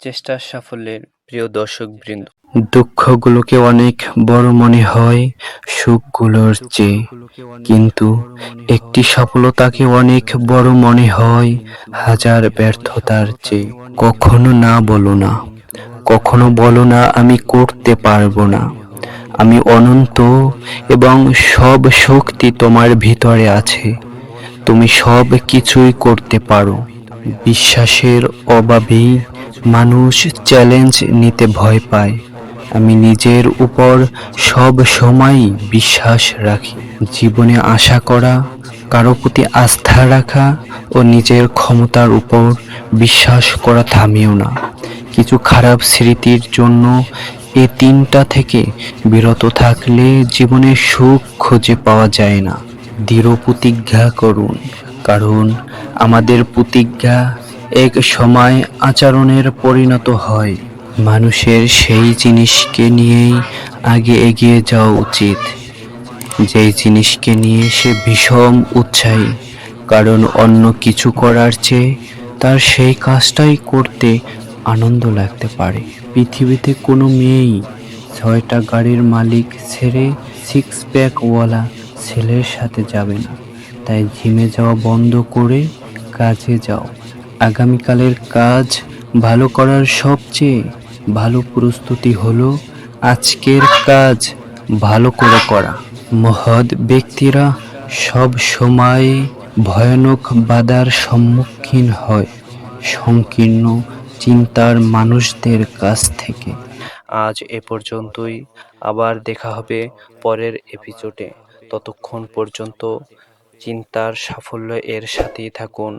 চেষ্টার সাফল্যের প্রিয় দর্শক দর্শকবৃন্দ। দুঃখগুলোকে অনেক বড় মনে হয়, সুখগুলোর চেয়ে। কিন্তু একটি সফলতাকে অনেক বড় মনে হয়, হাজার ব্যর্থতার চেয়ে। কখনো না বলো না। কখনো বলো না, আমি করতে পারব না। আমি অনন্ত এবং সব শক্তি তোমার ভিতরে আছে। তুমি সব কিছুই করতে পারো। বিশ্বাসের অভাবেই মানুষ চ্যালেঞ্জ নিতে ভয় পায়। আমি নিজের উপর সব সময়ই বিশ্বাস রাখি। জীবনে আশা করা, কারও প্রতি আস্থা রাখা ও নিজের ক্ষমতার উপর বিশ্বাস করা থামিও না। কিছু খারাপ স্মৃতির জন্য এ তিনটা থেকে বিরত থাকলে জীবনে সুখ খুঁজে পাওয়া যায় না। দৃঢ় প্রতিজ্ঞা করুন, কারণ আমাদের প্রতিজ্ঞা এক সময় আচরণের পরিণত হয়। মানুষের সেই জিনিসকে নিয়েই আগে এগিয়ে যাওয়া উচিত। যেই জিনিসকে নিয়ে সে ভীষণ উৎসাহী, কারণ অন্য কিছু করার চেয়ে তার সেই কাজটাই করতে আনন্দ লাগতে পারে। পৃথিবীতে কোনো মেয়েই ছয়টা গাড়ির মালিক ছেড়ে সিক্স প্যাকওয়ালা ছেলের সাথে যাবে না। তাই জিমে যাওয়া বন্ধ করে কাজে যাও। আগামীকালের কাজ ভালো করার সবচেয়ে ভালো প্রস্তুতি হলো আজকের কাজ ভালো করে করা। মহৎ ব্যক্তিরা সব সময় ভয়ানক বাধার সম্মুখীন হয়, সংকীর্ণ চিন্তার মানুষদের কাছ থেকে। আজ এ পর্যন্তই। আবার দেখা হবে পরের এপিসোডে ততক্ষণ পর্যন্ত চিন্তার সাফল্য এর সাথেই থাকুন।